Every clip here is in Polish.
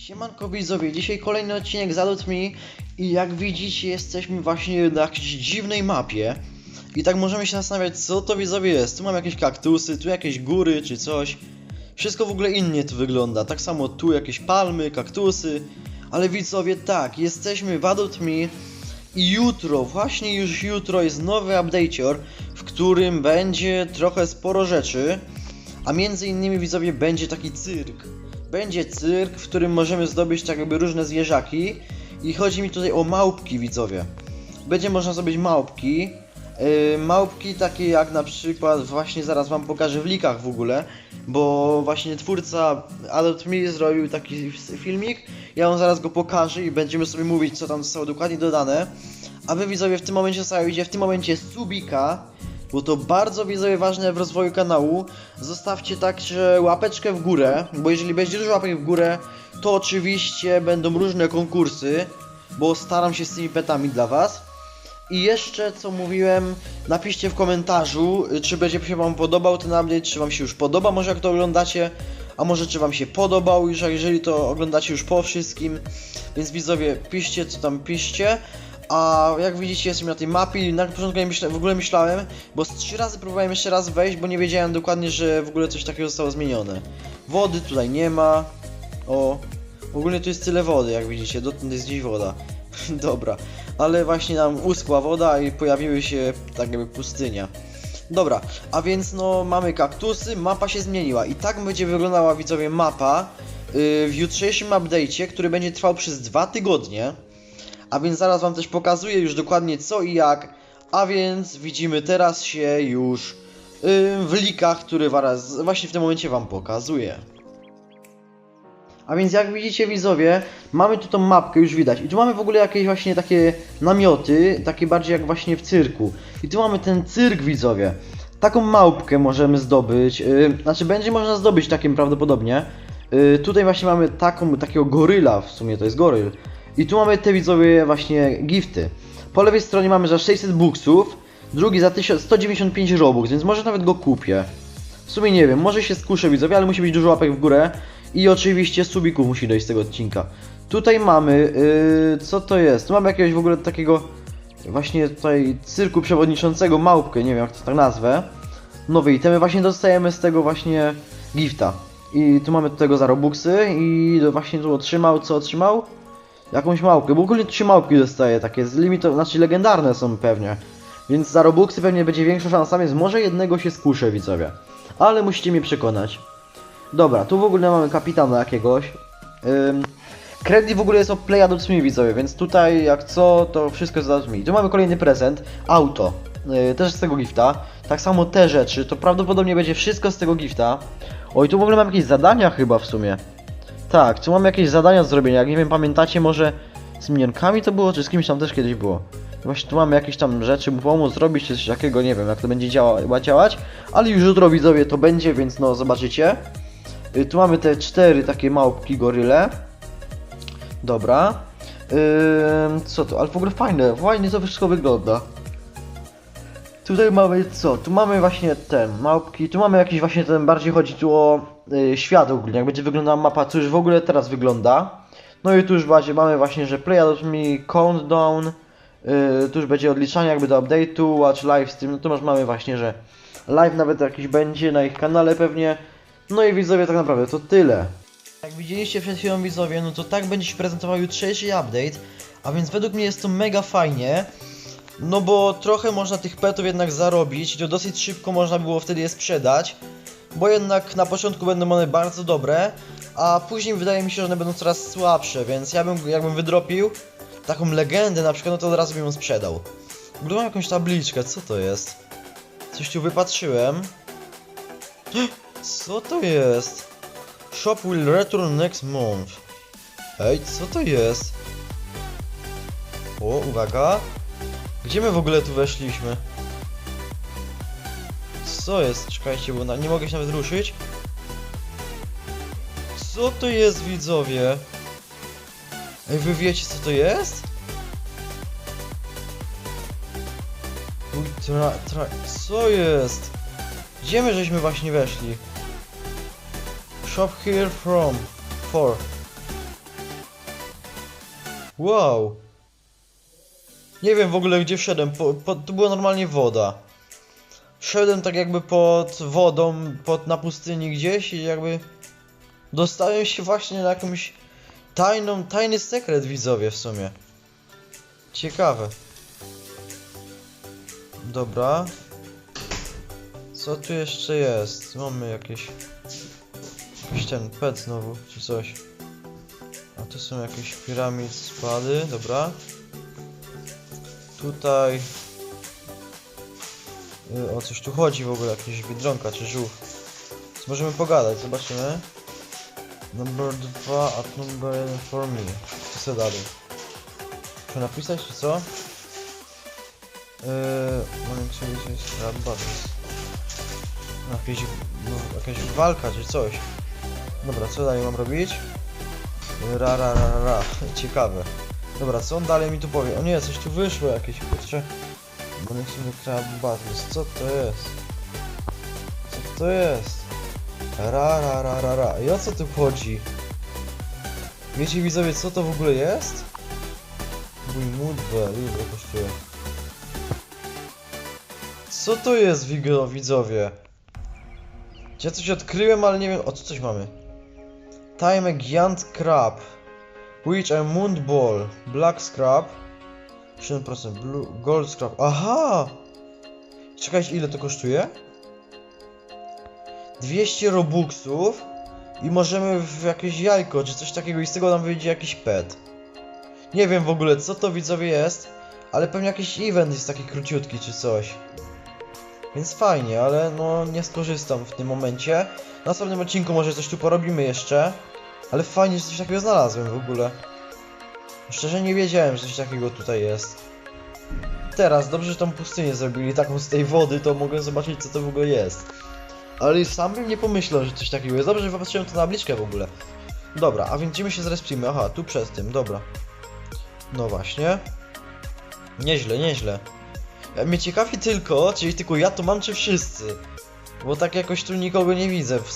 Siemanko widzowie, dzisiaj kolejny odcinek z Adult Me i jak widzicie jesteśmy właśnie na jakiejś dziwnej mapie. I tak możemy się zastanawiać co to widzowie jest, tu mam jakieś kaktusy, tu jakieś góry czy coś. Wszystko w ogóle innie tu wygląda, tak samo tu jakieś palmy, kaktusy. Ale widzowie tak, jesteśmy w Adult Me i jutro, właśnie już jutro jest nowy update'or, w którym będzie trochę sporo rzeczy a między innymi widzowie będzie taki cyrk. Będzie cyrk, w którym możemy zdobyć tak jakby różne zwierzaki. I chodzi mi tutaj o małpki widzowie. Będzie można zdobyć małpki. Yy, małpki takie jak na przykład, właśnie zaraz wam pokażę w likach w ogóle, bo właśnie twórca Adult Me zrobił taki filmik, ja wam zaraz go pokażę i będziemy sobie mówić co tam zostało dokładnie dodane. A wy widzowie w tym momencie zostawicie w tym momencie subika, bo to bardzo widzowie ważne w rozwoju kanału. Zostawcie także łapeczkę w górę, bo jeżeli będzie dużo łapek w górę, to oczywiście będą różne konkursy, bo staram się z tymi petami dla was. I jeszcze co mówiłem, napiszcie w komentarzu, czy będzie się wam podobał ten update, czy wam się już podoba, może jak to oglądacie, a może czy wam się podobał, już jeżeli to oglądacie już po wszystkim. Więc widzowie, piszcie co tam piszcie. A jak widzicie jestem na tej mapie i na początku nie myśla, w ogóle myślałem, bo trzy razy próbowałem jeszcze raz wejść, bo nie wiedziałem dokładnie, że w ogóle coś takiego zostało zmienione. Wody tutaj nie ma. O, ogólnie tu jest tyle wody, jak widzicie, dotąd jest gdzieś woda. Dobra, ale właśnie nam uschła woda i pojawiły się tak jakby pustynia. Dobra, a więc no mamy kaktusy, mapa się zmieniła i tak będzie wyglądała widzowie mapa yy, w jutrzejszym update'cie, który będzie trwał przez dwa tygodnie. A więc zaraz wam też pokazuję już dokładnie co i jak. A więc widzimy teraz się już yy, w likach, waraz, właśnie w tym momencie wam pokazuję. A więc jak widzicie widzowie, mamy tu tą mapkę, już widać. I tu mamy w ogóle jakieś właśnie takie namioty, takie bardziej jak właśnie w cyrku. I tu mamy ten cyrk widzowie. Taką małpkę możemy zdobyć, yy, znaczy będzie można zdobyć takim prawdopodobnie. Yy, tutaj właśnie mamy taką, takiego goryla, w sumie to jest goryl. I tu mamy te widzowie właśnie gifty. Po lewej stronie mamy za 600 buksów, drugi za 1000 195 robux, więc może nawet go kupię. W sumie nie wiem, może się skuszę widzowie, ale musi być dużo łapek w górę. I oczywiście subików musi dojść z tego odcinka. Tutaj mamy, yy, co to jest? Tu mamy jakiegoś w ogóle takiego właśnie tutaj cyrku przewodniczącego małpkę, nie wiem jak to tak nazwę. Nowe itemy właśnie dostajemy z tego właśnie gifta. I tu mamy tego za robuxy i właśnie tu otrzymał, co otrzymał? Jakąś małpkę, bo ogólnie trzy małpki dostaje, takie z limitu, znaczy legendarne są pewnie. Więc za robuxy pewnie będzie większa szansa, więc może jednego się skuszę widzowie. Ale musicie mnie przekonać. Dobra, tu w ogóle mamy kapitana jakiegoś. Ym, Credit w ogóle jest od Play Adult Me widzowie, więc tutaj jak co, to wszystko jest Adult Me. Tu mamy kolejny prezent, auto. Yy, też z tego gifta. Tak samo te rzeczy, to prawdopodobnie będzie wszystko z tego gifta. Oj, tu w ogóle mam jakieś zadania chyba w sumie. Tak, tu mamy jakieś zadania do zrobienia, jak nie wiem, pamiętacie może z minionkami to było, czy z kimś tam też kiedyś było. Właśnie tu mamy jakieś tam rzeczy, mu pomóc zrobić, czy coś takiego, nie wiem jak to będzie działa, działać, ale już jutro widzowie to będzie, więc no zobaczycie. Y, Tu mamy te cztery takie małpki goryle. Dobra. Ym, co to? Ale w ogóle fajne, fajnie to wszystko wygląda. Tutaj mamy co? Tu mamy właśnie ten, małpki, tu mamy jakiś właśnie ten, bardziej chodzi tu o y, świat ogólnie, jak będzie wyglądała mapa, co już w ogóle teraz wygląda. No i tu już właśnie mamy właśnie, że play out me countdown, y, tu już będzie odliczanie jakby do update'u, watch live stream, no to masz mamy właśnie, że live nawet jakiś będzie na ich kanale pewnie. No i widzowie tak naprawdę to tyle. Jak widzieliście przed chwilą widzowie, no to tak będzie się prezentował jutrzejszy update, a więc według mnie jest to mega fajnie. No bo trochę można tych petów jednak zarobić to dosyć szybko można było wtedy je sprzedać. Bo jednak na początku będą one bardzo dobre, a później wydaje mi się, że one będą coraz słabsze, więc ja bym jakbym wydropił taką legendę na przykład, no to od razu bym ją sprzedał. Ogóle mam jakąś tabliczkę, co to jest? Coś tu wypatrzyłem. Co to jest? Shop will return next month. Ej, co to jest? O, uwaga. Gdzie my w ogóle tu weszliśmy? Co jest? Czekajcie, bo na, nie mogę się nawet ruszyć. Co to jest, widzowie? Ej, wy wiecie co to jest? Tra, tra, co jest? Gdzie my żeśmy właśnie weszli? Shop here from for. Wow. Nie wiem w ogóle gdzie wszedłem, po, po, tu była normalnie woda. Szedłem tak jakby pod wodą, pod, na pustyni gdzieś i jakby dostałem się właśnie na jakąś tajną, tajny sekret widzowie w sumie. Ciekawe. Dobra. Co tu jeszcze jest? Mamy jakieś... Jakiś ten pet znowu, czy coś. A tu są jakieś piramid spady, dobra. Tutaj... Y, O coś tu chodzi w ogóle, jakieś biedronka czy żółw. Więc możemy pogadać, zobaczymy. Number 2 at number 1 for me. Co sobie dalej? Muszę napisać czy co? Yy, się skrabatus. Jakieś, jakaś walka czy coś. Dobra, co dalej mam robić? Ra, ra, ra, ra, ra. Ciekawe. Dobra, co on dalej mi tu powie? O nie, coś tu wyszło jakieś, kurczę. Monexony Crab Battles, co to jest? Co to jest? Ra, ra, ra, ra, ra. I o co tu chodzi? Wiecie widzowie, co to w ogóle jest? Mój Moodbell, ile to kosztuje? Co to jest, widzowie? Ja coś odkryłem, ale nie wiem... O, co coś mamy? Time Giant Crab. Which a Moon Ball. Black Scrap. 7% blue, Gold Scrap. Aha! Czekajcie, ile to kosztuje? 200 robuxów i możemy w jakieś jajko czy coś takiego i z tego nam wyjdzie jakiś pet. Nie wiem w ogóle co to widzowie jest, ale pewnie jakiś event jest taki króciutki czy coś. Więc fajnie, ale no nie skorzystam w tym momencie. W następnym odcinku może coś tu porobimy jeszcze. Ale fajnie, że coś takiego znalazłem w ogóle. Szczerze nie wiedziałem, że coś takiego tutaj jest. Teraz, dobrze, że tą pustynię zrobili taką z tej wody, to mogę zobaczyć co to w ogóle jest. Ale sam bym nie pomyślał, że coś takiego jest. Dobrze, że popatrzyłem to na tabliczkę w ogóle. Dobra, a więc my się zrespimy? Aha, tu przed tym, dobra. No właśnie. Nieźle, nieźle. Ja- Mnie ciekawi tylko, czyli tylko ja to mam, czy wszyscy. Bo tak jakoś tu nikogo nie widzę w.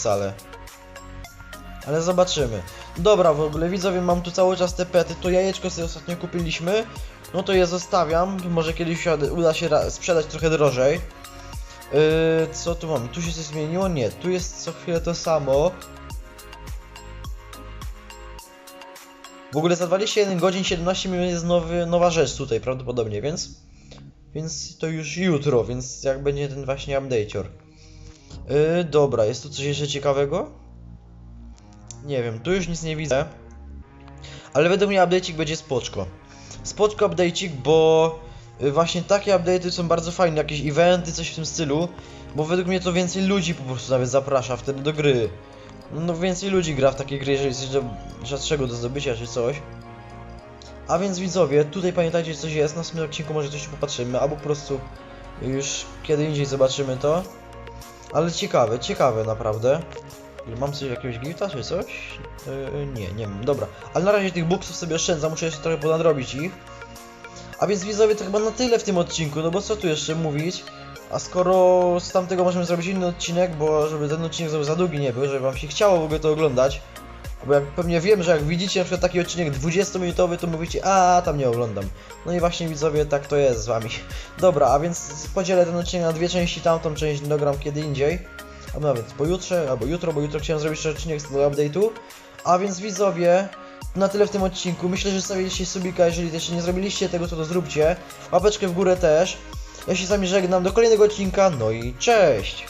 Ale zobaczymy. Dobra, w ogóle widzowie, mam tu cały czas te pety. To jajeczko sobie ostatnio kupiliśmy. No to je zostawiam. Może kiedyś uda- się sprzedać trochę drożej. Yy, co tu mam? Tu się coś zmieniło? Nie. Tu jest co chwilę to samo. W ogóle za 21 godzin 17 minut jest nowy, nowa rzecz tutaj prawdopodobnie, więc... Więc to już jutro, więc jak będzie ten właśnie update'or. Yy, dobra, jest tu coś jeszcze ciekawego? Nie wiem, tu już nic nie widzę. Ale według mnie update'ik będzie spoczko. Spoczko update'ik, bo y, właśnie takie update'y są bardzo fajne, jakieś eventy, coś w tym stylu. Bo według mnie to więcej ludzi po prostu nawet zaprasza wtedy do gry. No więcej ludzi gra w takie gry, jeżeli coś do, rzadszego do zdobycia czy coś. A więc widzowie, tutaj pamiętajcie, coś jest, na następnym odcinku może coś popatrzymy, albo po prostu już kiedy indziej zobaczymy to. Ale ciekawe, ciekawe naprawdę. Mam coś jakiegoś gifta czy coś? Yy, nie, nie wiem, dobra. Ale na razie tych buksów sobie oszczędzam, muszę jeszcze trochę ponadrobić ich. A więc widzowie, to chyba na tyle w tym odcinku, no bo co tu jeszcze mówić? A skoro z tamtego możemy zrobić inny odcinek, bo żeby ten odcinek za- za długi nie był, żeby wam się chciało w ogóle to oglądać. Bo jak pewnie wiem, że jak widzicie na przykład taki odcinek 20-minutowy, to mówicie, a tam nie oglądam. No i właśnie widzowie, tak to jest z wami. Dobra, a więc podzielę ten odcinek na dwie części, tamtą część dogram kiedy indziej. Albo nawet pojutrze, albo jutro, bo jutro chciałem zrobić jeszcze odcinek z tego update'u. A więc widzowie, na tyle w tym odcinku. Myślę, że zostawiliście subika, jeżeli jeszcze nie zrobiliście tego, to to zróbcie. Łapeczkę w górę też. Ja się z wami żegnam do kolejnego odcinka, no i cześć!